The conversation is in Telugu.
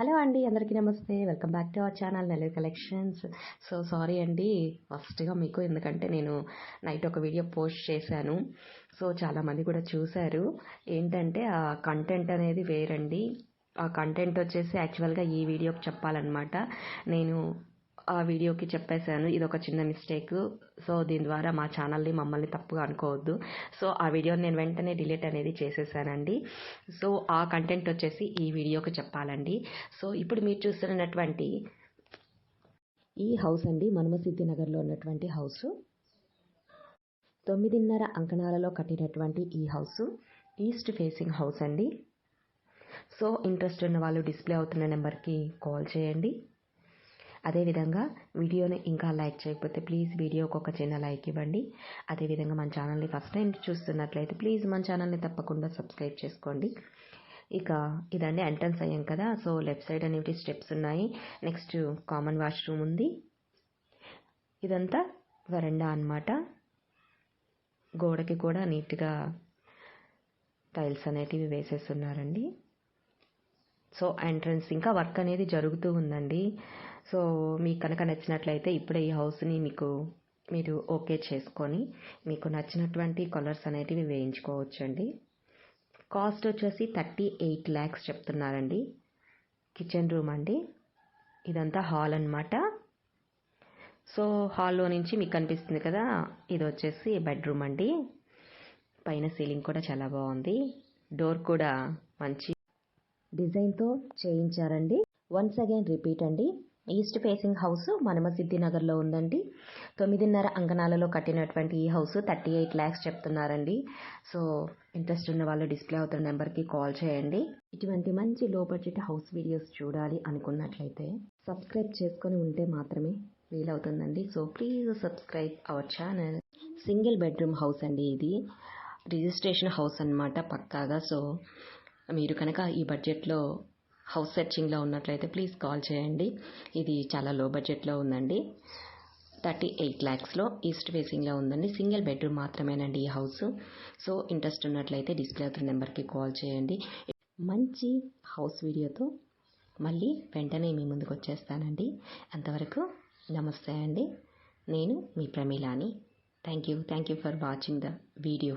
హలో అండి అందరికీ నమస్తే. Welcome back to our channel Nellore collections. So sorry అండి ఫస్ట్గా మీకు ఎందుకంటే నేను నైట్ ఒక వీడియో పోస్ట్ చేశాను. సో చాలామంది కూడా చూశారు. ఏంటంటే ఆ కంటెంట్ అనేది వేరండి. ఆ కంటెంట్ వచ్చేసి యాక్చువల్గా ఈ వీడియోకి చెప్పాలన్నమాట. నేను ఆ వీడియోకి చెప్పేశాను. ఇది ఒక చిన్న మిస్టేక్. సో దీని ద్వారా మా ఛానల్ని మమ్మల్ని తప్పుగా అనుకోవద్దు. సో ఆ వీడియోని నేను వెంటనే డిలీట్ అనేది చేసేసానండి. సో ఆ కంటెంట్ వచ్చేసి ఈ వీడియోకి చెప్పాలండి. సో ఇప్పుడు మీరు చూస్తున్నటువంటి ఈ హౌస్ అండి. మనమసిద్ధి నగర్లో ఉన్నటువంటి హౌస్. తొమ్మిదిన్నర అంకణాలలో కట్టినటువంటి ఈ హౌస్. ఈస్ట్ ఫేసింగ్ హౌస్ అండి. సో ఇంట్రెస్ట్ ఉన్న వాళ్ళు డిస్ప్లే అవుతున్న నెంబర్కి కాల్ చేయండి. అదేవిధంగా వీడియోని ఇంకా లైక్ చేయకపోతే ప్లీజ్ వీడియోకి ఒక చిన్న లైక్ ఇవ్వండి. అదేవిధంగా మన ఛానల్ని ఫస్ట్ టైం చూస్తున్నట్లయితే ప్లీజ్ మన ఛానల్ని తప్పకుండా సబ్స్క్రైబ్ చేసుకోండి. ఇక ఇదండి ఎంట్రన్స్ అయ్యాం కదా సో లెఫ్ట్ సైడ్ అనేవి స్టెప్స్ ఉన్నాయి. నెక్స్ట్ కామన్ వాష్రూమ్ ఉంది. ఇదంతా వరండా అనమాట గోడకి కూడా నీట్గా టైల్స్ అనేటివి వేసేస్తున్నారండి. సో ఎంట్రన్స్ ఇంకా వర్క్ అనేది జరుగుతూ ఉందండి. సో మీకు కనుక నచ్చినట్లయితే ఇప్పుడే ఈ హౌస్ని మీకు మీరు ఓకే చేసుకొని మీకు నచ్చినటువంటి కలర్స్ అనేటివి వేయించుకోవచ్చండి. కాస్ట్ వచ్చేసి థర్టీ ఎయిట్ ల్యాక్స్ చెప్తున్నారండి. కిచెన్ రూమ్ అండి. ఇదంతా హాల్ అనమాట సో హాల్లో నుంచి మీకు కనిపిస్తుంది కదా ఇది వచ్చేసి బెడ్రూమ్ అండి. పైన సీలింగ్ కూడా చాలా బాగుంది. డోర్ కూడా మంచి డిజైన్తో చేయించారండి. వన్స్ అగైన్ రిపీట్ అండి. ఈస్ట్ ఫేసింగ్ హౌస్ మనమసిద్ధి నగర్లో ఉందండి. తొమ్మిదిన్నర అంగనాలలో కట్టినటువంటి ఈ హౌస్ థర్టీ ఎయిట్ ల్యాక్స్ చెప్తున్నారండి. సో ఇంట్రెస్ట్ ఉన్న వాళ్ళు డిస్ప్లే అవుతున్న నెంబర్కి కాల్ చేయండి. ఇటువంటి మంచి లో బడ్జెట్ హౌస్ వీడియోస్ చూడాలి అనుకున్నట్లయితే సబ్స్క్రైబ్ చేసుకొని ఉంటే మాత్రమే వీలవుతుందండి. So please subscribe our channel single bedroom house అండి ఇది. రిజిస్ట్రేషన్ హౌస్ అనమాట పక్కాగా. సో మీరు కనుక ఈ బడ్జెట్లో హౌస్ సెర్చింగ్లో ఉన్నట్లయితే ప్లీజ్ కాల్ చేయండి. ఇది చాలా లో బడ్జెట్లో ఉందండి. థర్టీ ఎయిట్ ల్యాక్స్లో ఈస్ట్ ఫేసింగ్లో ఉందండి. సింగిల్ బెడ్రూమ్ మాత్రమేనండి ఈ హౌస్. సో ఇంట్రెస్ట్ ఉన్నట్లయితే డిస్ప్లే అవుతున్న నెంబర్కి కాల్ చేయండి. మంచి హౌస్ వీడియోతో మళ్ళీ వెంటనే మీ ముందుకు వచ్చేస్తానండి. అంతవరకు నమస్తే అండి. నేను మీ ప్రమీలాని. Thank you. Thank you for watching the video.